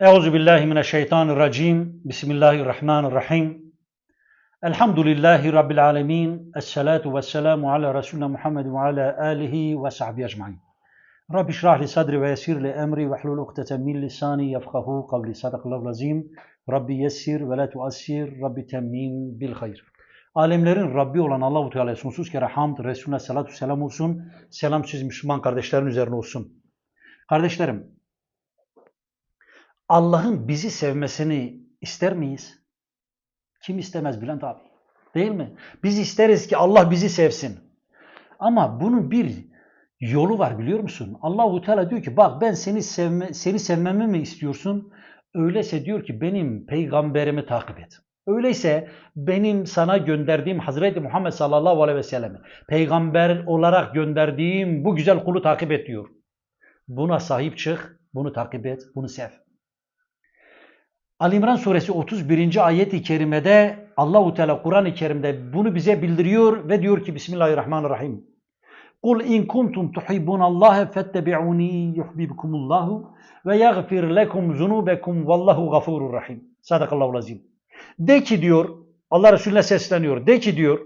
Euzu billahi mineşşeytanirracim. Bismillahirrahmanirrahim. Elhamdülillahi rabbil alamin. Essalatu vesselamu ala resulina Muhammed ve ala alihi ve sahbihi ecmaîn. Rabbi şrah li sadri ve yessir li emri ve hlul ukdeten min lisani yefkahu kavli. Sadakallahu azim. Rabbi yessir ve la tuassir. Rabbi temmim bil hayr. Alemlerin Rabbi olan Allahu Teala'ya sonsuz kere hamd, Resulüne salatu selam olsun. Selam siz Müslüman kardeşlerin üzerine olsun. Kardeşlerim, Allah'ın bizi sevmesini ister miyiz? Kim istemez Bülent abi? Değil mi? Biz isteriz ki Allah bizi sevsin. Ama bunun bir yolu var biliyor musun? Allahu Teala diyor ki bak ben seni sevme, seni sevmemi mi istiyorsun? Öyleyse diyor ki benim peygamberimi takip et. Öyleyse benim sana gönderdiğim Hazreti Muhammed sallallahu aleyhi ve sellemi peygamber olarak gönderdiğim bu güzel kulu takip et diyor. Buna sahip çık, bunu takip et, bunu sev. Ali İmran suresi 31. ayet-i kerimede Allahu Teala Kur'an-ı Kerim'de bunu bize bildiriyor ve diyor ki Bismillahirrahmanirrahim. Kul in kuntum tuhibbunallaha fettebi'uni yuhibbukumullahu ve yaghfir lekum zunubekum vallahu gafurur rahim. Sadakallahu azim. De ki diyor Allah Resulüne sesleniyor. De ki diyor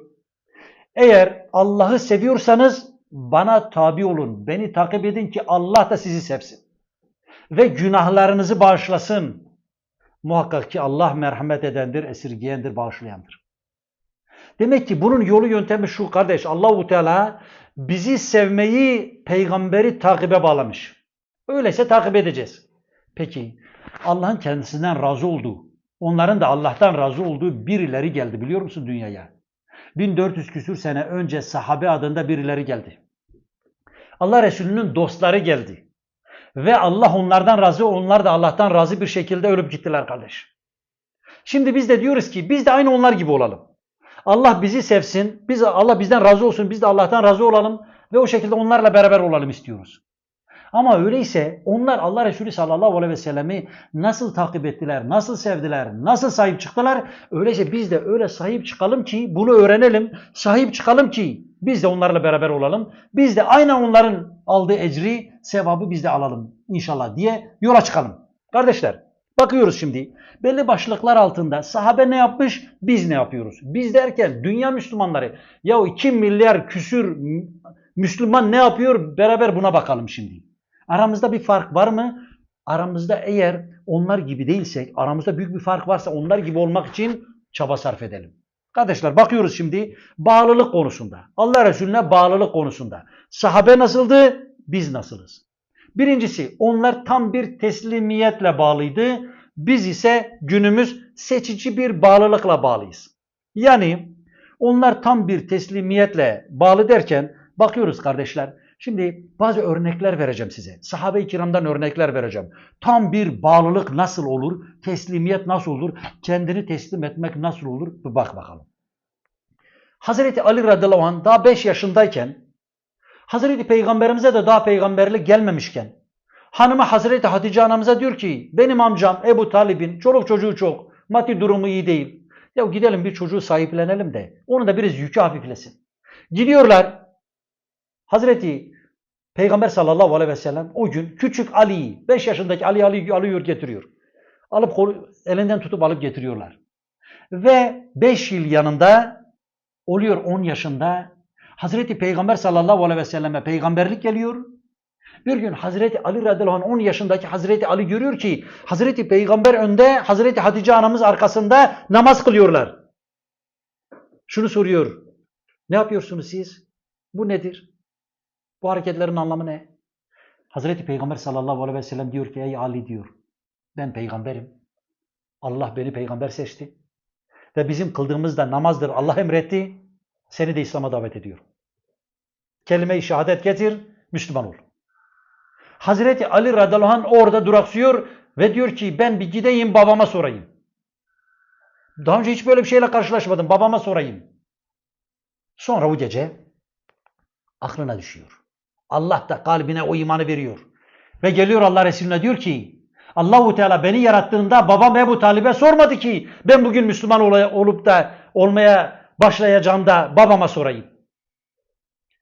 eğer Allah'ı seviyorsanız bana tabi olun. Beni takip edin ki Allah da sizi sevsin. Ve günahlarınızı bağışlasın. Muhakkak ki Allah merhamet edendir, esirgeyendir, bağışlayandır. Demek ki bunun yolu yöntemi şu kardeş. Allahu Teala bizi sevmeyi peygamberi takibe bağlamış. Öyleyse takip edeceğiz. Peki Allah'ın kendisinden razı olduğu, onların da Allah'tan razı olduğu birileri geldi biliyor musun dünyaya? 1400 küsür sene önce sahabe adında birileri geldi. Allah Resulü'nün dostları geldi. Ve Allah onlardan razı, onlar da Allah'tan razı bir şekilde ölüp gittiler kardeş. Şimdi biz de diyoruz ki biz de aynı onlar gibi olalım. Allah bizi sevsin, biz Allah bizden razı olsun, biz de Allah'tan razı olalım ve o şekilde onlarla beraber olalım istiyoruz. Ama öyleyse onlar Allah Resulü sallallahu aleyhi ve sellemi nasıl takip ettiler, nasıl sevdiler, nasıl sahip çıktılar? Öyleyse biz de öyle sahip çıkalım ki bunu öğrenelim, sahip çıkalım ki biz de onlarla beraber olalım. Biz de aynen onların aldığı ecri, sevabı biz de alalım inşallah diye yola çıkalım. Kardeşler bakıyoruz şimdi belli başlıklar altında sahabe ne yapmış, biz ne yapıyoruz? Biz derken dünya Müslümanları ya 2 milyar küsür Müslüman ne yapıyor beraber buna bakalım şimdi. Aramızda bir fark var mı? Aramızda eğer onlar gibi değilsek, aramızda büyük bir fark varsa onlar gibi olmak için çaba sarf edelim. Kardeşler bakıyoruz şimdi bağlılık konusunda. Allah Resulüne bağlılık konusunda. Sahabe nasıldı? Biz nasılız? Birincisi onlar tam bir teslimiyetle bağlıydı. Biz ise günümüz seçici bir bağlılıkla bağlıyız. Yani onlar tam bir teslimiyetle bağlı derken bakıyoruz kardeşler. Şimdi bazı örnekler vereceğim size. Sahabe-i kiramdan örnekler vereceğim. Tam bir bağlılık nasıl olur? Teslimiyet nasıl olur? Kendini teslim etmek nasıl olur? Bir bak bakalım. Hazreti Ali radıyallahu anh daha 5 yaşındayken Hazreti Peygamberimize de daha peygamberlik gelmemişken hanımı Hazreti Hatice anamıza diyor ki benim amcam Ebu Talib'in çoluk çocuğu çok maddi durumu iyi değil. Ya gidelim bir çocuğu sahiplenelim de onu da biraz yükü hafiflesin. Gidiyorlar Hazreti Peygamber sallallahu aleyhi ve sellem o gün küçük Ali'yi, 5 yaşındaki Ali Ali alıyor getiriyor. Alıp kolu, elinden tutup alıp getiriyorlar. Ve 5 yıl yanında oluyor 10 yaşında Hazreti Peygamber sallallahu aleyhi ve selleme peygamberlik geliyor. Bir gün Hazreti Ali radıyallahu anh 10 yaşındaki Hazreti Ali görüyor ki Hazreti Peygamber önde, Hazreti Hatice anamız arkasında namaz kılıyorlar. Şunu soruyor. Ne yapıyorsunuz siz? Bu nedir? Bu hareketlerin anlamı ne? Hazreti Peygamber sallallahu aleyhi ve sellem diyor ki ey Ali diyor. Ben peygamberim. Allah beni peygamber seçti. Ve bizim kıldığımız da namazdır. Allah emretti. Seni de İslam'a davet ediyor. Kelime-i şehadet getir, Müslüman ol. Hazreti Ali radıyallahu anh orada duraksıyor ve diyor ki ben bir gideyim babama sorayım. Daha önce hiç böyle bir şeyle karşılaşmadım. Babama sorayım. Sonra o gece aklına düşüyor. Allah da kalbine o imanı veriyor. Ve geliyor Allah Resulüne diyor ki Allahu Teala beni yarattığında babam Ebu Talib'e sormadı ki ben bugün Müslüman olup da olmaya başlayacağım da babama sorayım.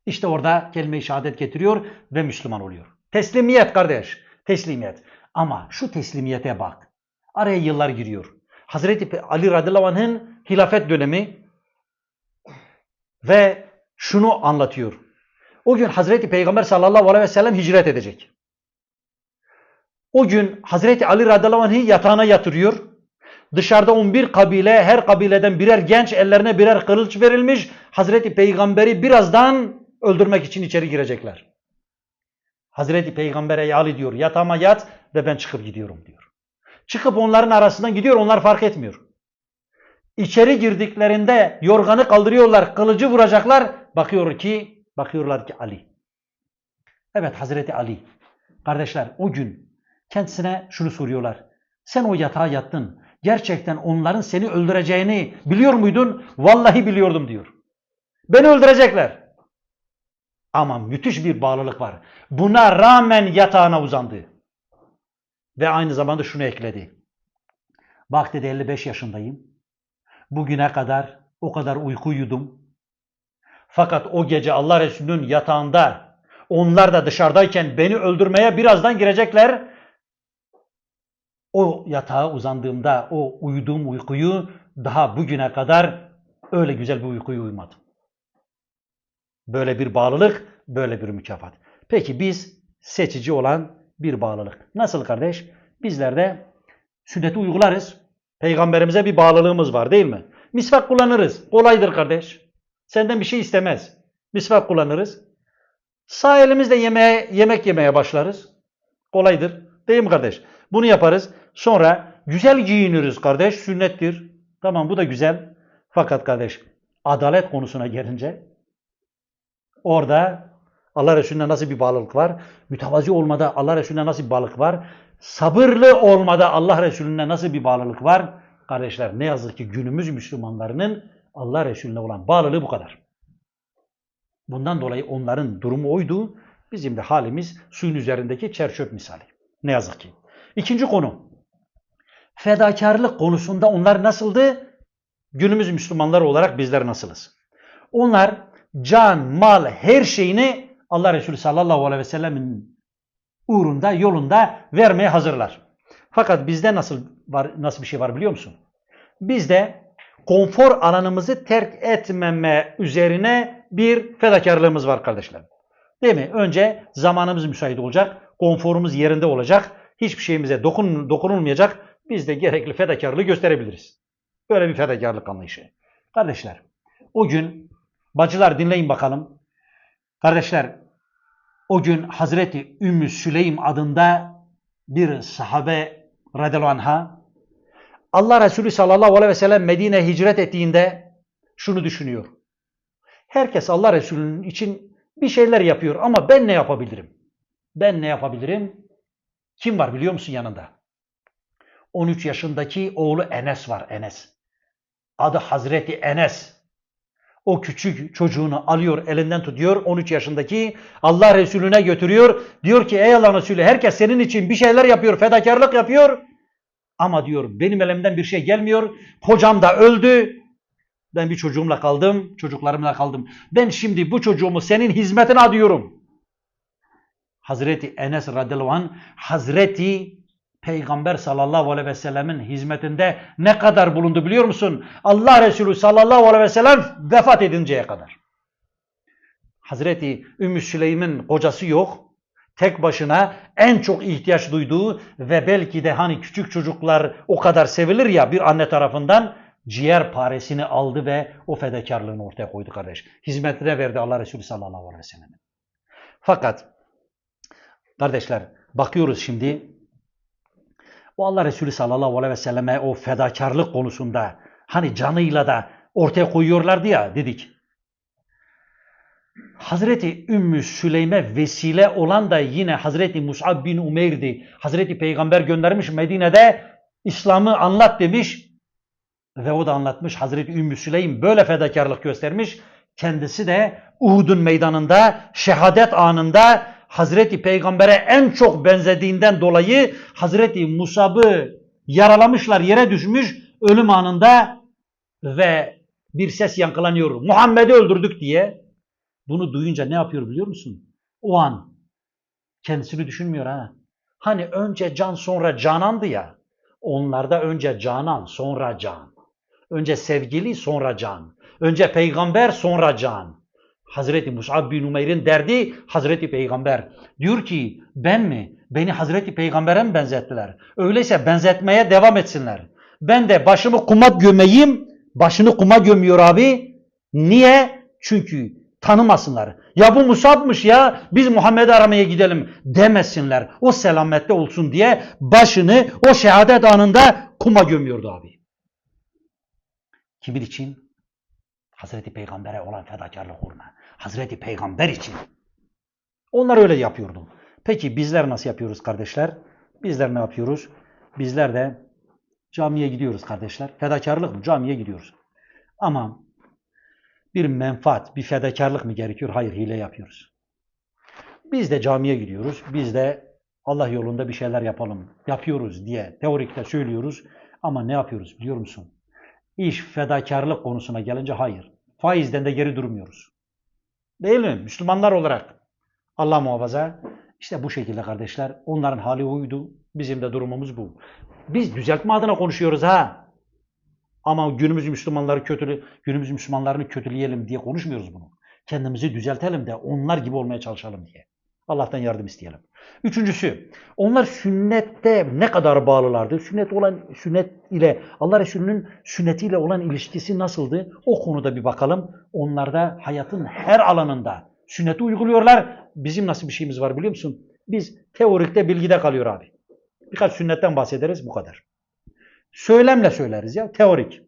İşte orada kelime-i şehadet getiriyor ve Müslüman oluyor. Teslimiyet kardeş. Teslimiyet. Ama şu teslimiyete bak. Araya yıllar giriyor. Hazreti Ali radıyallahu anh'ın hilafet dönemi ve şunu anlatıyor. O gün Hazreti Peygamber sallallahu aleyhi ve sellem hicret edecek. O gün Hazreti Ali radıyallahu anh'ı yatağına yatırıyor. Dışarıda 11 kabile, her kabileden birer genç, ellerine birer kılıç verilmiş. Hazreti Peygamber'i birazdan öldürmek için içeri girecekler. Hazreti Peygamber'e "Ey Ali diyor, yatağıma yat ve ben çıkıp gidiyorum diyor. Çıkıp onların arasından gidiyor, onlar fark etmiyor. İçeri girdiklerinde yorganı kaldırıyorlar, kılıcı vuracaklar. Bakıyor ki, bakıyorlar ki Ali. Evet Hazreti Ali. Kardeşler o gün kendisine şunu soruyorlar. Sen o yatağa yattın. Gerçekten onların seni öldüreceğini biliyor muydun? Vallahi biliyordum diyor. Beni öldürecekler. Ama müthiş bir bağlılık var. Buna rağmen yatağına uzandı. Ve aynı zamanda şunu ekledi. Bak dedi 55 yaşındayım. Bugüne kadar o kadar uyku uyudum. Fakat o gece Allah Resulü'nün yatağında onlar da dışarıdayken beni öldürmeye birazdan girecekler. O yatağa uzandığımda o uyuduğum uykuyu daha bugüne kadar öyle güzel bir uykuyu uyumadım. Böyle bir bağlılık, böyle bir mükafat. Peki biz seçici olan bir bağlılık. Nasıl kardeş? Bizler de sünneti uygularız. Peygamberimize bir bağlılığımız var değil mi? Misvak kullanırız. Kolaydır kardeş. Senden bir şey istemez. Misvak kullanırız. Sağ elimizle yemeğe, yemek yemeye başlarız. Kolaydır. Değil mi kardeş? Bunu yaparız. Sonra güzel giyiniriz kardeş. Sünnettir. Tamam bu da güzel. Fakat kardeş adalet konusuna gelince orada Allah Resulüne nasıl bir bağlılık var? Mütevazi olmada Allah Resulüne nasıl bir bağlılık var? Sabırlı olmada Allah Resulüne nasıl bir bağlılık var? Kardeşler ne yazık ki günümüz Müslümanlarının Allah Resulüne olan bağlılığı bu kadar. Bundan dolayı onların durumu oydu. Bizim de halimiz suyun üzerindeki çerçöp misali. Ne yazık ki. İkinci konu. Fedakarlık konusunda onlar nasıldı? Günümüz Müslümanlar olarak bizler nasılız? Onlar can, mal, her şeyini Allah Resulü sallallahu aleyhi ve sellemin uğrunda, yolunda vermeye hazırlar. Fakat bizde nasıl var nasıl bir şey var biliyor musun? Bizde konfor alanımızı terk etmeme üzerine bir fedakarlığımız var kardeşler. Değil mi? Önce zamanımız müsait olacak, konforumuz yerinde olacak, hiçbir şeyimize dokun, dokunulmayacak. Biz de gerekli fedakarlığı gösterebiliriz. Böyle bir fedakarlık anlayışı. Kardeşler, o gün bacılar dinleyin bakalım. Kardeşler, o gün Hazreti Ümmü Süleym adında bir sahabe radıyallahu anha Allah Resulü sallallahu aleyhi ve sellem Medine hicret ettiğinde şunu düşünüyor. Herkes Allah Resulü'nün için bir şeyler yapıyor ama ben ne yapabilirim? Ben ne yapabilirim? Kim var biliyor musun yanında? 13 yaşındaki oğlu Enes var Enes. Adı Hazreti Enes. O küçük çocuğunu alıyor, elinden tutuyor. 13 yaşındaki Allah Resulüne götürüyor. Diyor ki ey Allah Resulü herkes senin için bir şeyler yapıyor, fedakarlık yapıyor. Ama diyor benim elimden bir şey gelmiyor. Kocam da öldü. Ben bir çocuğumla kaldım, çocuklarımla kaldım. Ben şimdi bu çocuğumu senin hizmetine adıyorum. Hazreti Enes radıyallahu anh, Hazreti Peygamber sallallahu aleyhi ve sellemin hizmetinde ne kadar bulundu biliyor musun? Allah Resulü sallallahu aleyhi ve sellem vefat edinceye kadar. Hazreti Ümmü Süleym'in kocası yok. Tek başına en çok ihtiyaç duyduğu ve belki de hani küçük çocuklar o kadar sevilir ya bir anne tarafından ciğer paresini aldı ve o fedakarlığını ortaya koydu kardeş. Hizmetine verdi Allah Resulü sallallahu aleyhi ve sellem. Fakat kardeşler bakıyoruz şimdi o Allah Resulü sallallahu aleyhi ve selleme o fedakarlık konusunda hani canıyla da ortaya koyuyorlardı ya dedik. Hazreti Ümmü Süleym'e vesile olan da yine Hazreti Mus'ab bin Umeyr'di. Hazreti Peygamber göndermiş Medine'de İslam'ı anlat demiş ve o da anlatmış. Hazreti Ümmü Süleym böyle fedakarlık göstermiş. Kendisi de Uhud'un meydanında şehadet anında Hazreti Peygamber'e en çok benzediğinden dolayı Hazreti Musab'ı yaralamışlar, yere düşmüş ölüm anında ve bir ses yankılanıyor. Muhammed'i öldürdük diye. Bunu duyunca ne yapıyor biliyor musun? O an kendisini düşünmüyor ha. Hani önce can sonra canandı ya. Onlarda önce canan sonra can. Önce sevgili sonra can. Önce peygamber sonra can. Hazreti Mus'ab bin Umeyr'in derdi Hazreti Peygamber. Diyor ki ben mi? Beni Hazreti Peygamber'e mi benzettiler? Öyleyse benzetmeye devam etsinler. Ben de başımı kuma gömeyim. Başını kuma gömüyor abi. Niye? Çünkü tanımasınlar. Ya bu Musab'mış ya biz Muhammed'i aramaya gidelim demesinler. O selamette olsun diye başını o şehadet anında kuma gömüyordu abi. Kimin için? Hazreti Peygamber'e olan fedakarlık uğruna. Hazreti Peygamber için. Onlar öyle yapıyordu. Peki bizler nasıl yapıyoruz kardeşler? Bizler ne yapıyoruz? Bizler de camiye gidiyoruz kardeşler. Fedakarlık mı? Camiye gidiyoruz. Ama bir menfaat, bir fedakarlık mı gerekiyor? Hayır, hile yapıyoruz. Biz de camiye gidiyoruz. Biz de Allah yolunda bir şeyler yapalım, yapıyoruz diye teorikte söylüyoruz. Ama ne yapıyoruz biliyor musun? İş fedakarlık konusuna gelince hayır. Faizden de geri durmuyoruz. Değil mi? Müslümanlar olarak. Allah muhafaza. İşte bu şekilde kardeşler. Onların hali oydu. Bizim de durumumuz bu. Biz düzeltme adına konuşuyoruz ha. Ama günümüz Müslümanları kötülü, günümüz Müslümanlarını kötüleyelim diye konuşmuyoruz bunu. Kendimizi düzeltelim de onlar gibi olmaya çalışalım diye. Allah'tan yardım isteyelim. Üçüncüsü, onlar sünnette ne kadar bağlılardı? Sünnet olan sünnet ile Allah Resulü'nün sünnetiyle olan ilişkisi nasıldı? O konuda bir bakalım. Onlar da hayatın her alanında sünneti uyguluyorlar. Bizim nasıl bir şeyimiz var biliyor musun? Biz teorikte bilgide kalıyor abi. Birkaç sünnetten bahsederiz bu kadar. Söylemle söyleriz ya teorik.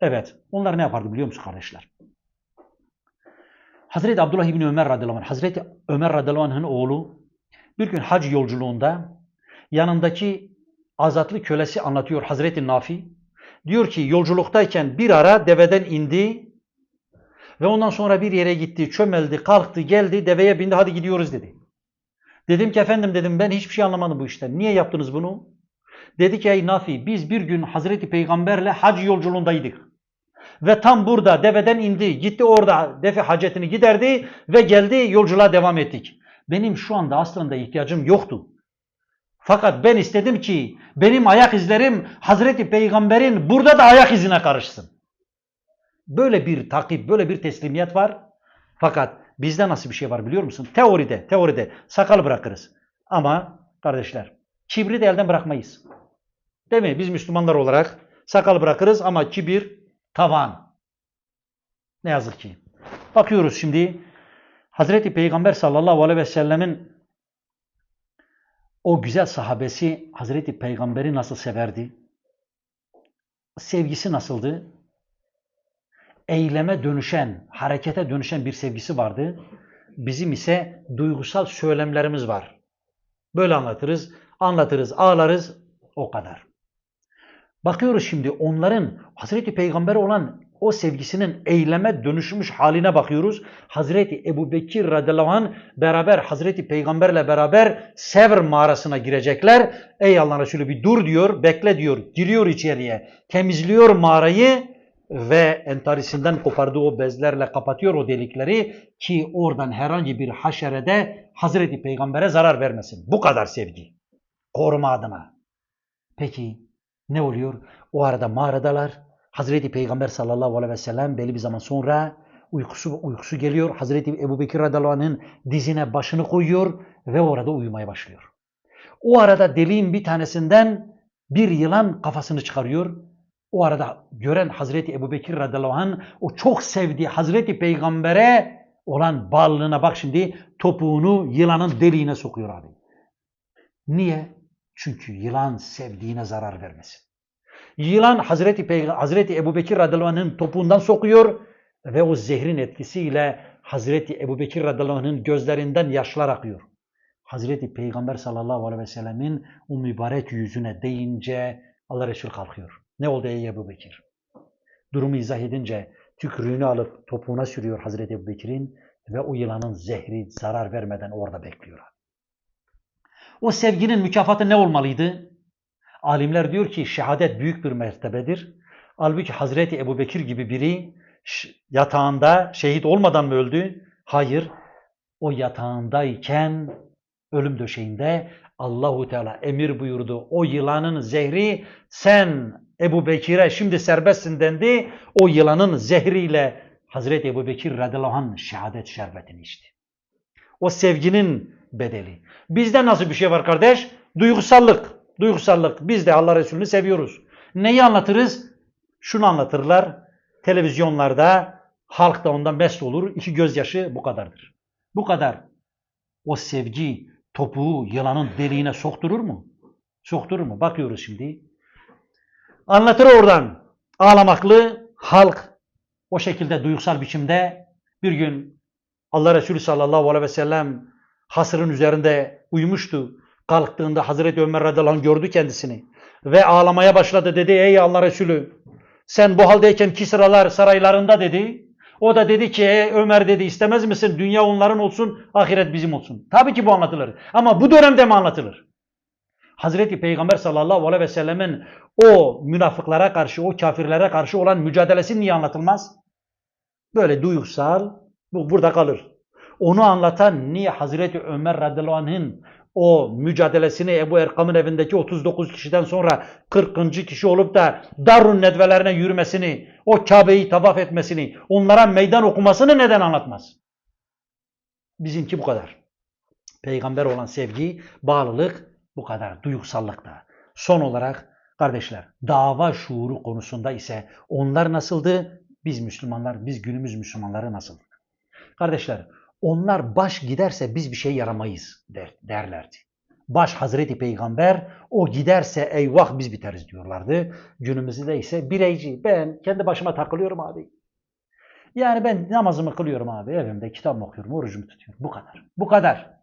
Evet. Onlar ne yapardı biliyor musun kardeşler? Hazreti Abdullah İbni Ömer radıyallahu anh, Hazreti Ömer radıyallahu anh'ın oğlu bir gün hac yolculuğunda yanındaki azatlı kölesi anlatıyor Hazreti Nafi. Diyor ki yolculuktayken bir ara deveden indi ve ondan sonra bir yere gitti, çömeldi, kalktı, geldi, deveye bindi, hadi gidiyoruz dedi. Dedim ki efendim dedim ben hiçbir şey anlamadım bu işten. Niye yaptınız bunu? Dedi ki ey Nafi biz bir gün Hazreti Peygamberle hac yolculuğundaydık. Ve tam burada deveden indi. Gitti orada defi hacetini giderdi ve geldi yolculuğa devam ettik. Benim şu anda aslında ihtiyacım yoktu. Fakat ben istedim ki benim ayak izlerim Hazreti Peygamber'in burada da ayak izine karışsın. Böyle bir takip, böyle bir teslimiyet var. Fakat bizde nasıl bir şey var biliyor musun? Teoride, teoride sakal bırakırız. Ama kardeşler kibri de elden bırakmayız. Değil mi? Biz Müslümanlar olarak sakal bırakırız ama kibir tavan. Ne yazık ki. Bakıyoruz şimdi Hazreti Peygamber sallallahu aleyhi ve sellemin o güzel sahabesi Hazreti Peygamber'i nasıl severdi? Sevgisi nasıldı? Eyleme dönüşen, harekete dönüşen bir sevgisi vardı. Bizim ise duygusal söylemlerimiz var. Böyle anlatırız, anlatırız, ağlarız, o kadar. Bakıyoruz şimdi onların Hazreti Peygamber'e olan o sevgisinin eyleme dönüşmüş haline bakıyoruz. Hazreti Ebu Bekir radıyallahu anh beraber Hazreti Peygamberle beraber Sevr mağarasına girecekler. Ey Allah Resulü bir dur diyor, bekle diyor. Giriyor içeriye, temizliyor mağarayı ve entarisinden kopardığı o bezlerle kapatıyor o delikleri ki oradan herhangi bir haşerede Hazreti Peygamber'e zarar vermesin. Bu kadar sevgi. Koruma adına. Peki ne oluyor? O arada mağaradalar. Hazreti Peygamber sallallahu aleyhi ve sellem belli bir zaman sonra uykusu uykusu geliyor. Hazreti Ebu Bekir radıyallahu anh'ın dizine başını koyuyor ve orada uyumaya başlıyor. O arada deliğin bir tanesinden bir yılan kafasını çıkarıyor. O arada gören Hazreti Ebu Bekir radıyallahu anh o çok sevdiği Hazreti Peygamber'e olan bağlılığına bak şimdi topuğunu yılanın deliğine sokuyor abi. Niye? Çünkü yılan sevdiğine zarar vermesin. Yılan Hazreti, Peygamber, Hazreti Ebu Bekir radıyallahu topuğundan sokuyor ve o zehrin etkisiyle Hazreti Ebu Bekir radıyallahu gözlerinden yaşlar akıyor. Hazreti Peygamber sallallahu aleyhi ve sellemin o mübarek yüzüne deyince Allah Resulü kalkıyor. Ne oldu ey Ebu Bekir? Durumu izah edince tükürüğünü alıp topuğuna sürüyor Hazreti Ebu Bekir'in ve o yılanın zehri zarar vermeden orada bekliyor. O sevginin mükafatı ne olmalıydı? Alimler diyor ki şehadet büyük bir mertebedir. Halbuki Hazreti Ebu Bekir gibi biri yatağında şehit olmadan mı öldü? Hayır. O yatağındayken ölüm döşeğinde Allahu Teala emir buyurdu. O yılanın zehri sen Ebu Bekir'e şimdi serbestsin dendi. O yılanın zehriyle Hazreti Ebu Bekir radıyallahu anh şehadet şerbetini içti. O sevginin bedeli. Bizde nasıl bir şey var kardeş? Duygusallık. Duygusallık. Biz de Allah Resulü'nü seviyoruz. Neyi anlatırız? Şunu anlatırlar. Televizyonlarda halk da ondan mest olur. İki gözyaşı bu kadardır. Bu kadar. O sevgi topuğu yılanın deliğine sokturur mu? Sokturur mu? Bakıyoruz şimdi. Anlatır oradan. Ağlamaklı halk o şekilde duygusal biçimde bir gün Allah Resulü sallallahu aleyhi ve sellem hasırın üzerinde uyumuştu. Kalktığında Hazreti Ömer radıyallahu gördü kendisini. Ve ağlamaya başladı dedi ey Allah Resulü sen bu haldeyken Kisralar saraylarında dedi. O da dedi ki "Ey Ömer dedi istemez misin dünya onların olsun ahiret bizim olsun. Tabii ki bu anlatılır. Ama bu dönemde mi anlatılır? Hazreti Peygamber sallallahu aleyhi ve sellemin o münafıklara karşı, o kafirlere karşı olan mücadelesi niye anlatılmaz? Böyle duygusal, bu burada kalır. Onu anlatan niye Hazreti Ömer radıyallahu anh'ın o mücadelesini Ebu Erkam'ın evindeki 39 kişiden sonra 40. kişi olup da Darun nedvelerine yürümesini, o Kabe'yi tavaf etmesini, onlara meydan okumasını neden anlatmaz? Bizimki bu kadar. Peygamber olan sevgi, bağlılık bu kadar. Duygusallıkta. Son olarak kardeşler dava şuuru konusunda ise onlar nasıldı? Biz Müslümanlar, biz günümüz Müslümanları nasıldık? Kardeşler onlar baş giderse biz bir şey yaramayız der, derlerdi. Baş Hazreti Peygamber o giderse eyvah biz biteriz diyorlardı. Günümüzde ise bireyci ben kendi başıma takılıyorum abi. Yani ben namazımı kılıyorum abi evimde kitap okuyorum orucumu tutuyorum bu kadar. Bu kadar.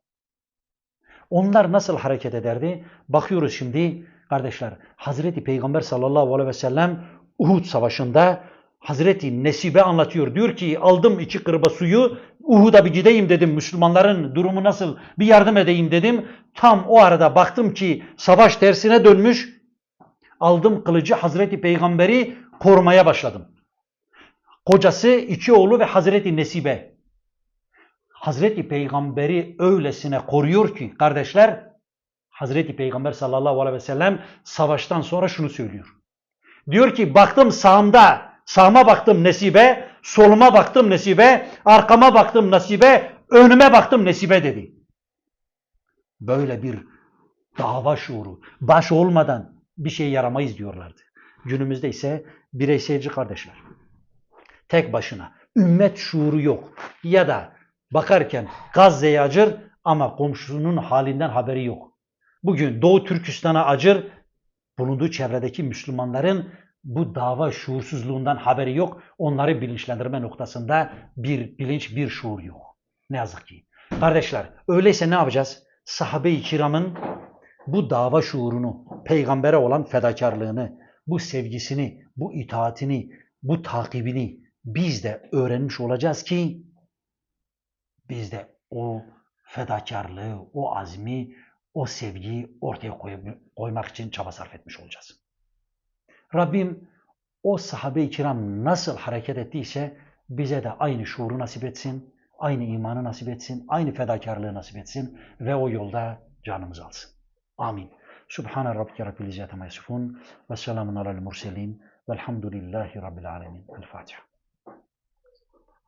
Onlar nasıl hareket ederdi? Bakıyoruz şimdi kardeşler Hazreti Peygamber sallallahu aleyhi ve sellem Uhud savaşında Hazreti Nesibe anlatıyor. Diyor ki aldım iki kırba suyu Uhud'a bir gideyim dedim. Müslümanların durumu nasıl bir yardım edeyim dedim. Tam o arada baktım ki savaş tersine dönmüş. Aldım kılıcı Hazreti Peygamber'i korumaya başladım. Kocası, iki oğlu ve Hazreti Nesibe. Hazreti Peygamber'i öylesine koruyor ki kardeşler Hazreti Peygamber sallallahu aleyhi ve sellem savaştan sonra şunu söylüyor. Diyor ki baktım sağımda Sağıma baktım nesibe, soluma baktım nesibe, arkama baktım nesibe, önüme baktım nesibe dedi. Böyle bir dava şuuru, baş olmadan bir şey yaramayız diyorlardı. Günümüzde ise bireyselci kardeşler. Tek başına. Ümmet şuuru yok. Ya da bakarken Gazze'ye acır ama komşusunun halinden haberi yok. Bugün Doğu Türkistan'a acır, bulunduğu çevredeki Müslümanların bu dava şuursuzluğundan haberi yok. Onları bilinçlendirme noktasında bir bilinç, bir şuur yok. Ne yazık ki. Kardeşler, öyleyse ne yapacağız? Sahabe-i kiramın bu dava şuurunu, peygambere olan fedakarlığını, bu sevgisini, bu itaatini, bu takibini biz de öğrenmiş olacağız ki biz de o fedakarlığı, o azmi, o sevgiyi ortaya koymak için çaba sarf etmiş olacağız. Rabbim o sahabe-i kiram nasıl hareket ettiyse bize de aynı şuuru nasip etsin, aynı imanı nasip etsin, aynı fedakarlığı nasip etsin ve o yolda canımız alsın. Amin. Subhane rabbike rabbil izzati ma yasifun ve selamun alel murselin velhamdülillahi rabbil alemin. El Fatiha.